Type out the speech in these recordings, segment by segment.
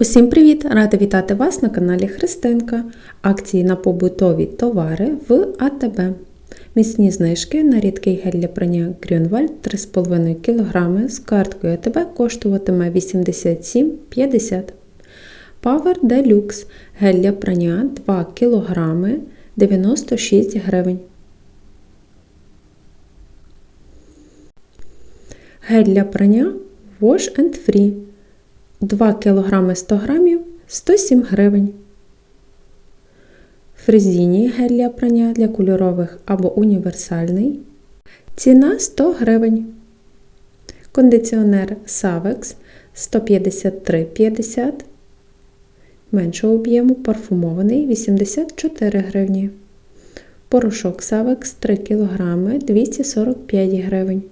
Усім привіт! Рада вітати вас на каналі Христинка. Акції на побутові товари в АТБ. Міцні знижки на рідкий гель для прання Grünwald 3,5 кг з карткою АТБ коштуватиме 87,50 Power Deluxe гель для прання 2 кг 96 гривень. Гель для прання Wash and Free 2 кг 100 г 107 гривень. Фрезіні гель для прання для кольорових або універсальний. Ціна 100 гривень. Кондиціонер Savex 153,50. Меншого об'єму парфумований 84 гривні. Порошок Savex 3 кг 245 гривень.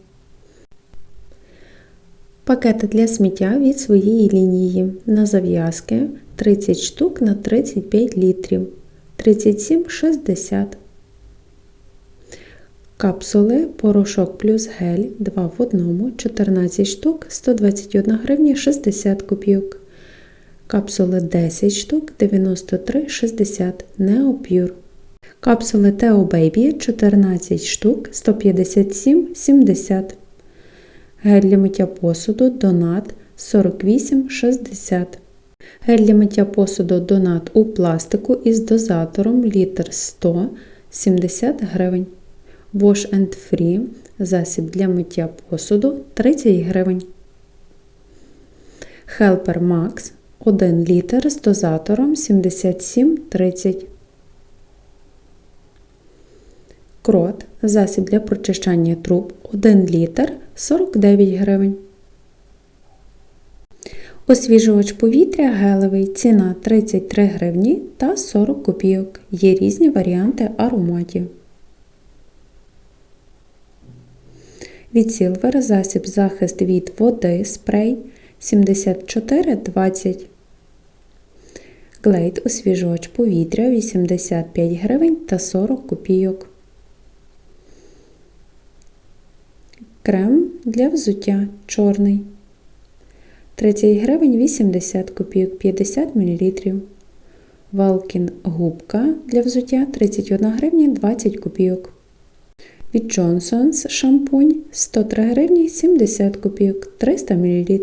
Пакети для сміття від своєї лінії на зав'язки 30 штук на 35 літрів 37,60. Капсули порошок плюс гель 2 в 1 14 штук 121 гривня 60 копійок. Капсули 10 штук 93,60 Neopure. Капсули Teo Baby 14 штук 157,70 Гель для миття посуду Донат 48,60. Гель для миття посуду Донат у пластику із дозатором літр 100 70 гривень. Wash and Free засіб для миття посуду 30 гривень. Helper Max 1 літр з дозатором 77,30 Крот засіб для прочищання труб 1 літр 49 гривень. Освіжувач повітря гелевий ціна 33 гривні та 40 копійок. Є різні варіанти ароматів. Від Silver засіб захист від води спрей 74,20 Глейд освіжувач повітря 85 гривень та 40 копійок. Крем для взуття чорний. 30 гривень 80 копійок 50 мл. Валкін губка для взуття 31 гривня 20 копійок. Від Johnson's шампунь 103 гривні 70 копійок 300 мл.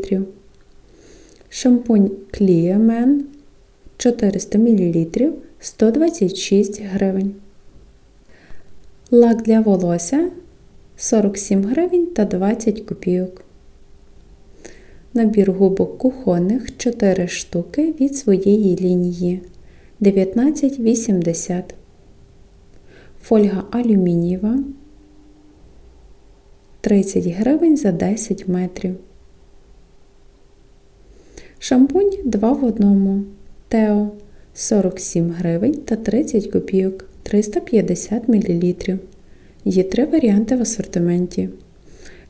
Шампунь Clear 400 мл 126 гривень. Лак для волосся 47 гривень та 20 копійок. Набір губок кухонних 4 штуки від своєї лінії 19,80. Фольга алюмінієва 30 гривень за 10 метрів. Шампунь 2 в 1. Тео 47 гривень та 30 копійок 350 мл. Є три варіанти в асортименті.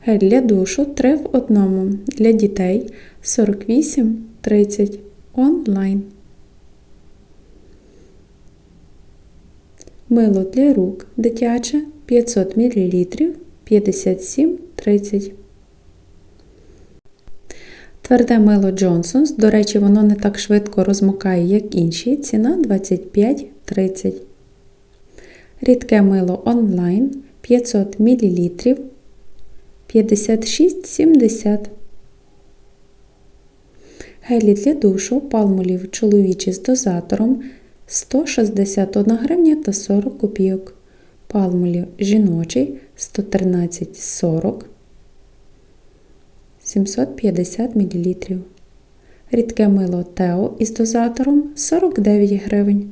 Гель для душу 3 в 1 для дітей 48,30 онлайн. Мило для рук дитяче 500 мл 57,30. Тверде мило Johnson's, до речі, воно не так швидко розмокає, як інші. Ціна 25,30. Рідке мило онлайн 500 мл 56,70. Гелі для душу палмолів чоловічі з дозатором 161 гривня та 40 копійок. Палмолів жіночий 113,40 750 мл. Рідке мило Тео із дозатором 49 гривень.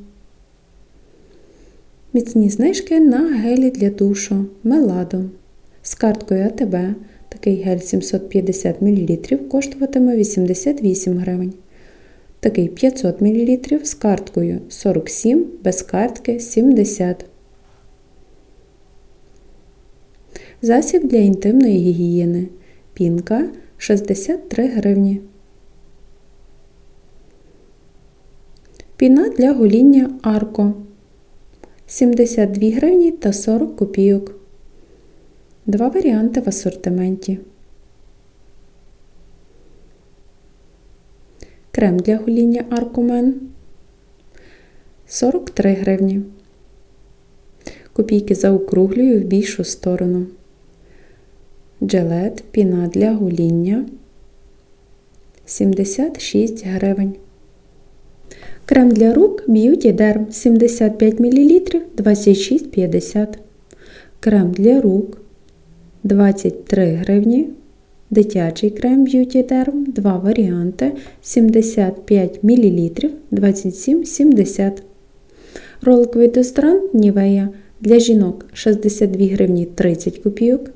Міцні знижки на гелі для душу Меладо. З карткою АТБ такий гель 750 мл коштуватиме 88 гривень. Такий 500 мл з карткою 47, без картки 70. Засіб для інтимної гігієни. Пінка 63 гривні. Піна для гоління Арко 72 гривні та 40 копійок. Два варіанти в асортименті. Крем для гоління Аркумен 43 гривні. Копійки заокруглюю в більшу сторону. Джелет піна для гоління 76 гривень. Крем для рук Beauty Derm 75 мл 26,50. Крем для рук 23 гривні. Дитячий крем Beauty Derm 2 варіанти 75 мл 27,70. Роликовий дезодорант Нівея для жінок 62 гривні 30 копійок.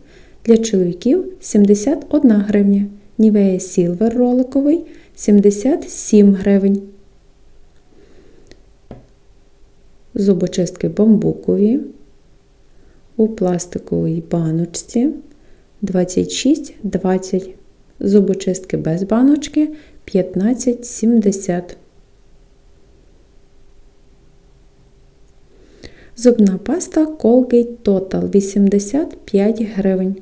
Для чоловіків 71 гривня. Нівея Silver роликовий 77 гривень. Зубочистки бамбукові у пластиковій баночці 26,20. Зубочистки без баночки 15,70. Зубна паста Colgate Total 85 гривень.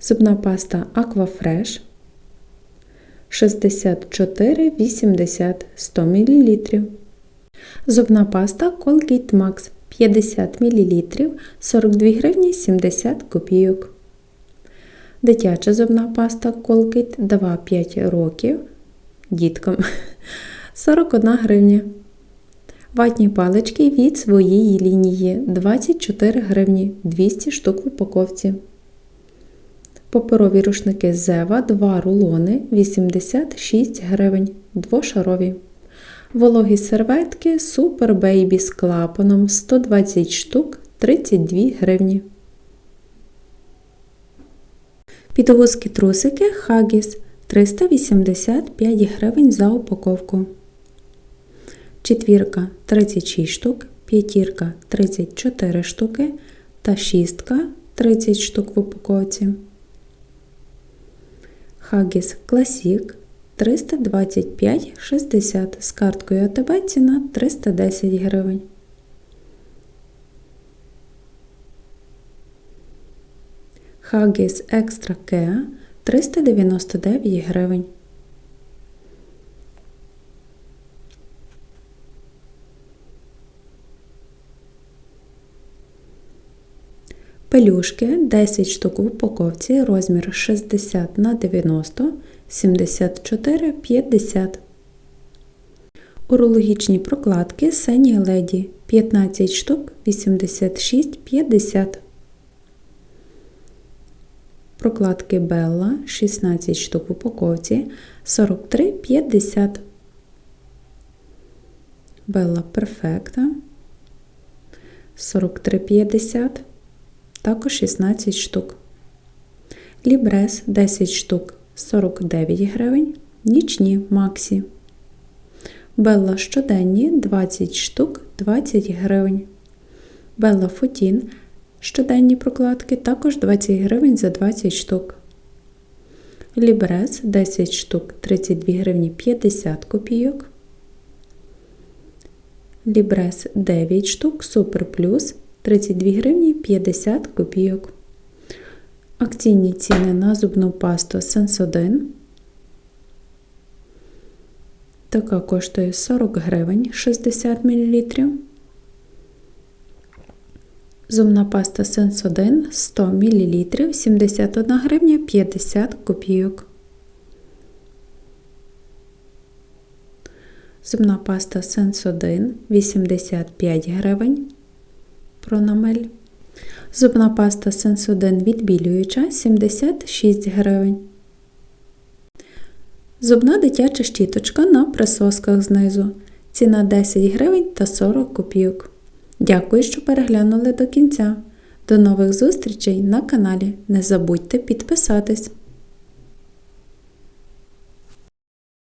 Зубна паста Aquafresh 64,80 100 мл. Зубна паста Colgate Max 50 мл 42 гривні 70 копійок. Дитяча зубна паста Colgate 2-5 років діткам 41 гривня. Ватні палички від своєї лінії 24 гривні 200 штук в упаковці. Паперові рушники Зева 2 рулони 86 гривень, двошарові. Вологі серветки Super Baby з клапаном 120 штук 32 гривні. Підгузки трусики Huggies 385 гривень за упаковку. Четвірка 36 штук, п'ятірка 34 штуки та шістка 30 штук в упаковці. Huggies Classic 325,60 з карткою АТБ ціна 310 гривень. Хагіс Extra Kea 399 гривень. Пелюшки 10 штук в упаковці, розмір 60 на 90, 74, 50. Урологічні прокладки Сені Леді 15 штук 86, 50. Прокладки Белла 16 штук в упаковці 43, 50. Белла Перфекта 43, 50 також 16 штук. Лібрес 10 штук 49 гривень, нічні Максі. Белла щоденні 20 штук 20 гривень. Белла Футін щоденні прокладки також 20 гривень за 20 штук. Лібрес 10 штук 32 гривні 50 копійок. Лібрес 9 штук Супер Плюс 32 гривні 50 копійок. Акційні ціни на зубну пасту Sensodyne. Така коштує 40 гривень 60 мл. Зубна паста Sensodyne 100 мл 71 гривня 50 копійок. Зубна паста Sensodyne 85 гривень Пронамель. Зубна паста Sensodyne відбілююча 76 гривень. Зубна дитяча щіточка на присосках знизу. Ціна 10 гривень та 40 копійок. Дякую, що переглянули до кінця. До нових зустрічей на каналі. Не забудьте підписатись.